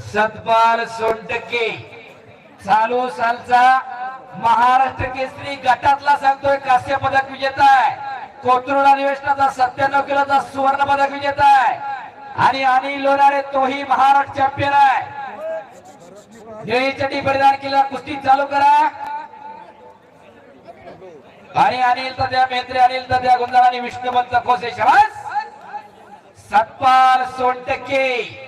सतपाल सोनटक्के. चालू सालचा महाराष्ट्र केसरी गटातला सांगतोय कास्य पदक विजेता आहे. कोथरूड अधिवेशनाचा सत्त्याण्णव किलोचा सुवर्ण पदक विजेता आहे. आणि अनिल लोणारे तोही महाराष्ट्र चॅम्पियन आहे. निळी चटी परिधान केला कुस्ती चालू करा. आणि अनिल तद्या मेत्रे अनिल तद्या गुंजाळ आणि विष्णुमंत कोसे शबास. सतपाल सोनटक्के.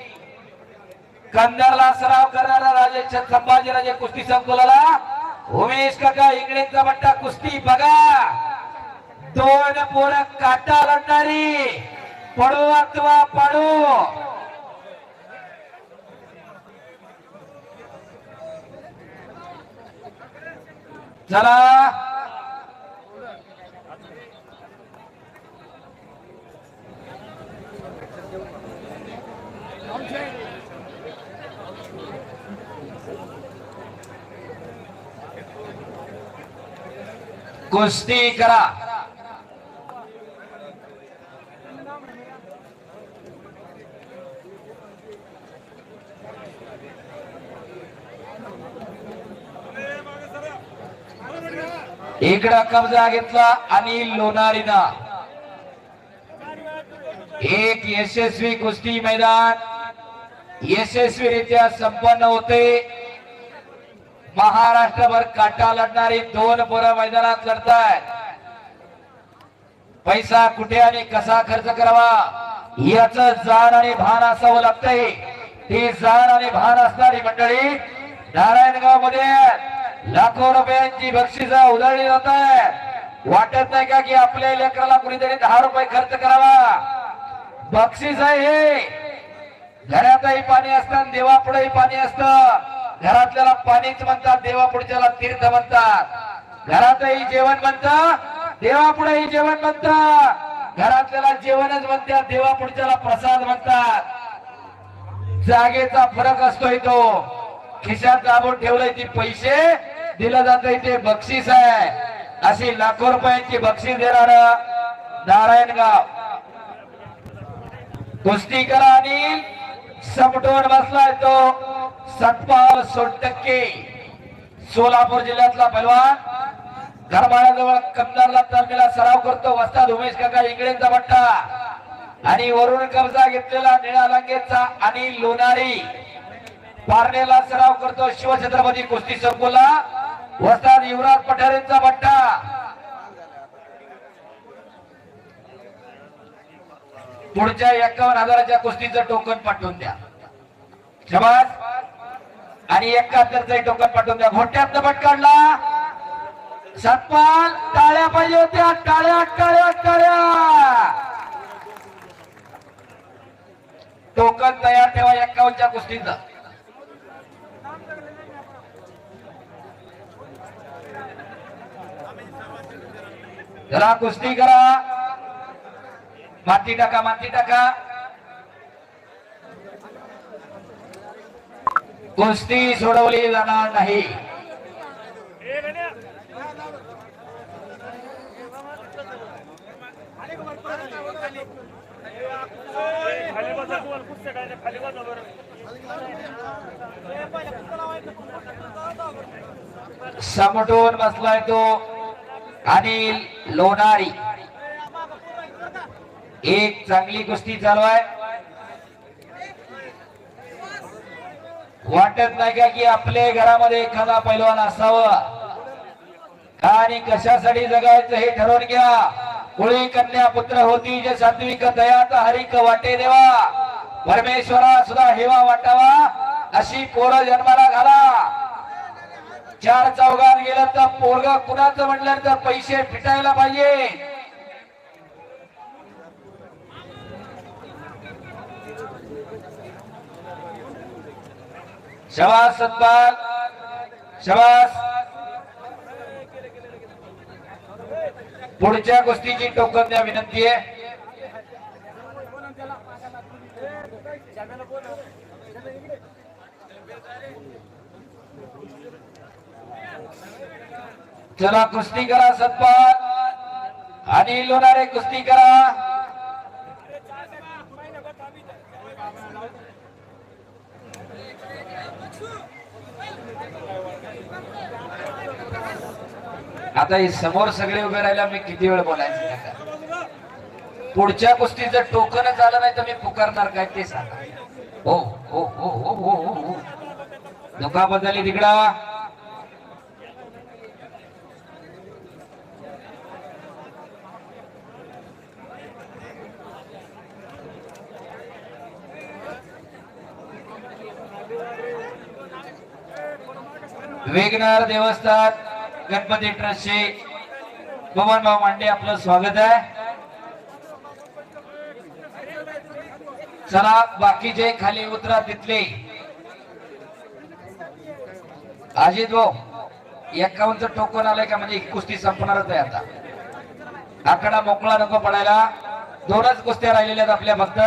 कंदरला सराव करणारा राजे संभाजी संभाजीराजे कुस्ती संकुलाला. उमेश काका इंगळेचा बट्टा कुस्ती बघा. दोन पोर काटा लढणारी. पडू अथवा पडू. चला. कुस्ती करा. इकडं कब्जा घेतला अनिल लोणारीना. एक यशस्वी कुस्ती मैदान. यशस्वीरित्या संपन्न होते. महाराष्ट्रभर काटा लढणारी दोन पोरं मैदानात लढतायत. पैसा कुठे आणि कसा खर्च करावा? याच जाण आणि भान असावं लागतंय. ती जाण आणि भान असणारी मंडळी नारायणगावमध्ये लाखो रुपयांची बक्षिस उधळली जात आहे वाटत नाही का की आपल्या लेकराला कुणीतरी दहा रुपये खर्च करावा? बक्षीस आहे हे. घरातही पाणी असतं देवापुढेही पाणी असतं. घरातल्याला पाणीच म्हणतात देवापुढच्याला तीर्थ म्हणतात. घरातही जेवण म्हणतात देवापुढेही जेवण म्हणतात. घरातल्याला जेवणच म्हणतात देवापुढच्याला प्रसाद म्हणतात. जागेचा फरक असतोय तो. खिशात दाबून ठेवलंय ती पैसे दिलं जात ते बक्षीस आहे. अशी लाखो रुपयांची बक्षीस देणार नारायणगाव. कुस्ती करा आणि समटोन बसलाय तो. सतपाल सोनटक्के सोलापूर जिल्ह्यातला पैलवान धर्माळाजवळ कमदारला तालमीला सराव करतो. वस्ताद उमेश काका इंगळेंचा बट्टा. आणि वरून कब्जा घेतलेला निळा लंगेचा आणि लोणारी. पारणेला सराव करतो शिवछत्रपती कुस्ती संकुला वस्ताद युवराज पठारेंचा बट्टा. पुढच्या एकावन्न हजाराच्या कुस्तीचं टोकन पाठवून द्या. शबास आणि एकाहत्तरचं टोकन पाठवून द्या. घोट्यात बट काढला सतपाल टाळ्या पाहिजे होत्या. टाळ्या टाळ्या टाळ्या. टोकन तयार ठेवा एक्कावनच्या गोष्टींचा. जरा कुस्ती करा. माती टाका माती टाका. कुस्ती सोडवली जाणार नाही. खाली आहे समटून बसलाय तो अनिल लोणारी. एक चांगली कुस्ती चालू आहे. वाटत नाही का की आपल्या घरामध्ये एखादा पैलवान असावा? का आणि कशासाठी जगायचं हे ठरवून घ्या. कुळी कन्या पुत्र होती जे सात्विक दयात हरिक वाटे देवा. परमेश्वरा सुद्धा हेवा वाटावा अशी पोरं जन्माला घाला. चार चौघात गेलं तर पोरग कुणाचं म्हटलं तर पैसे फिटायला पाहिजे. शबास सतपाल शबास। पुढच्या गोष्टीची टोकन द्या विनंती आहे. चला कुस्ती करा सत्पाल आणि लोणारे कुस्ती करा. आता हे समोर सगळे उभे राहिले मी किती वेळ बोलायचं पुढच्या गोष्टी जर टोकनच आलं नाही तर मी पुकारणार काय ते सांगा. हो हो हो हो हो हो, हो. धोका बदलली तिकडा. वेगनार देवस्थान गणपती ट्रस्टचे बबन मांडे आपलं स्वागत आहे. चला बाकीचे खाली उतरा तिथले. अजित भाऊ एकावनचं टोकन आलंय का? म्हणजे कुस्ती संपणारच आहे आता. आकडा मोकळा नको पडायला. दोनच कुस्त्या राहिलेल्या आहेत आपल्या फक्त.